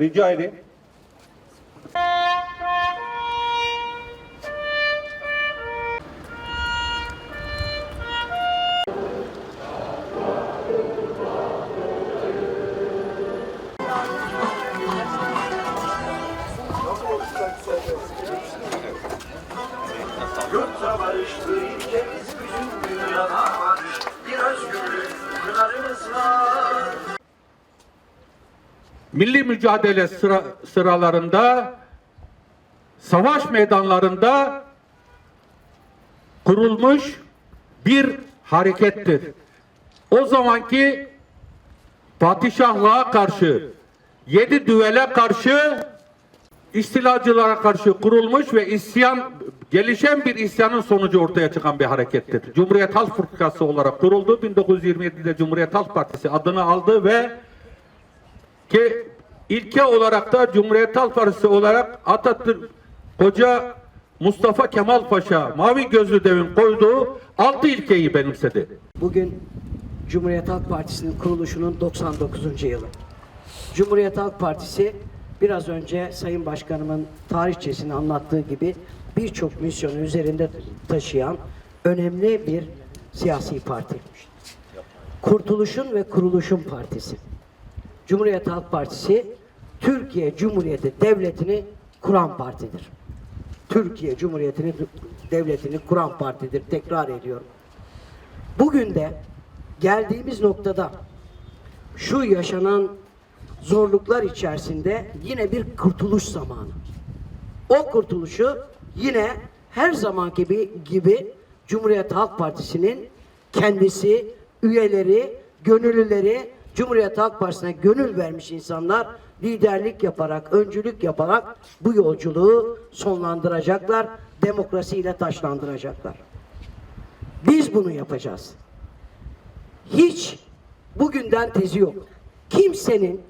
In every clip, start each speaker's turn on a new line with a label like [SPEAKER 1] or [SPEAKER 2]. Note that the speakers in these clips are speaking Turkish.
[SPEAKER 1] Rica edeyim.
[SPEAKER 2] Yurtta barıştır ülkemiz bütün dünyada barış Bir özgürlük pınarımız var
[SPEAKER 1] Milli mücadele sıra, sıralarında savaş meydanlarında kurulmuş bir harekettir. O zamanki padişahlığa karşı, yedi düvele karşı, istilacılara karşı kurulmuş ve isyan, gelişen bir isyanın sonucu ortaya çıkan bir harekettir. Cumhuriyet Halk Fırkası olarak kuruldu. 1927'de Cumhuriyet Halk Partisi adını aldı ve ki ilke olarak da Cumhuriyet Halk Partisi olarak Atatürk Hoca Mustafa Kemal Paşa Mavi Gözlü Devin koyduğu altı ilkeyi benimsedi.
[SPEAKER 3] Bugün Cumhuriyet Halk Partisi'nin kuruluşunun 99. yılı. Cumhuriyet Halk Partisi biraz önce Sayın Başkanımın tarihçesini anlattığı gibi birçok misyonu üzerinde taşıyan önemli bir siyasi parti. Kurtuluşun ve Kuruluşun Partisi. Cumhuriyet Halk Partisi Türkiye Cumhuriyeti Devleti'ni kuran partidir. Türkiye Cumhuriyeti'ni devletini kuran partidir. Tekrar ediyorum. Bugün de geldiğimiz noktada şu yaşanan zorluklar içerisinde yine bir kurtuluş zamanı. O kurtuluşu yine her zamanki gibi, gibi Cumhuriyet Halk Partisi'nin kendisi, üyeleri, gönüllüleri Cumhuriyet Halk Partisi'ne gönül vermiş insanlar liderlik yaparak, öncülük yaparak bu yolculuğu sonlandıracaklar, demokrasiyle taşlandıracaklar. Biz bunu yapacağız. Hiç bugünden tezi yok. Kimsenin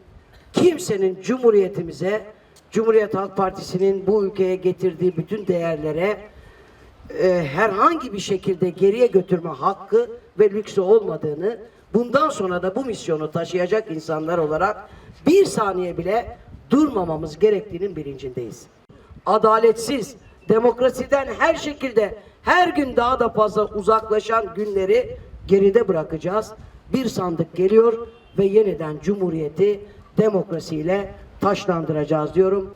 [SPEAKER 3] kimsenin cumhuriyetimize, Cumhuriyet Halk Partisi'nin bu ülkeye getirdiği bütün değerlere e, herhangi bir şekilde geriye götürme hakkı ve lüksü olmadığını, bundan sonra da bu misyonu taşıyacak insanlar olarak bir saniye bile durmamamız gerektiğinin bilincindeyiz. Adaletsiz, demokrasiden her şekilde her gün daha da fazla uzaklaşan günleri geride bırakacağız. Bir sandık geliyor ve yeniden cumhuriyeti demokrasiyle taşlandıracağız diyorum.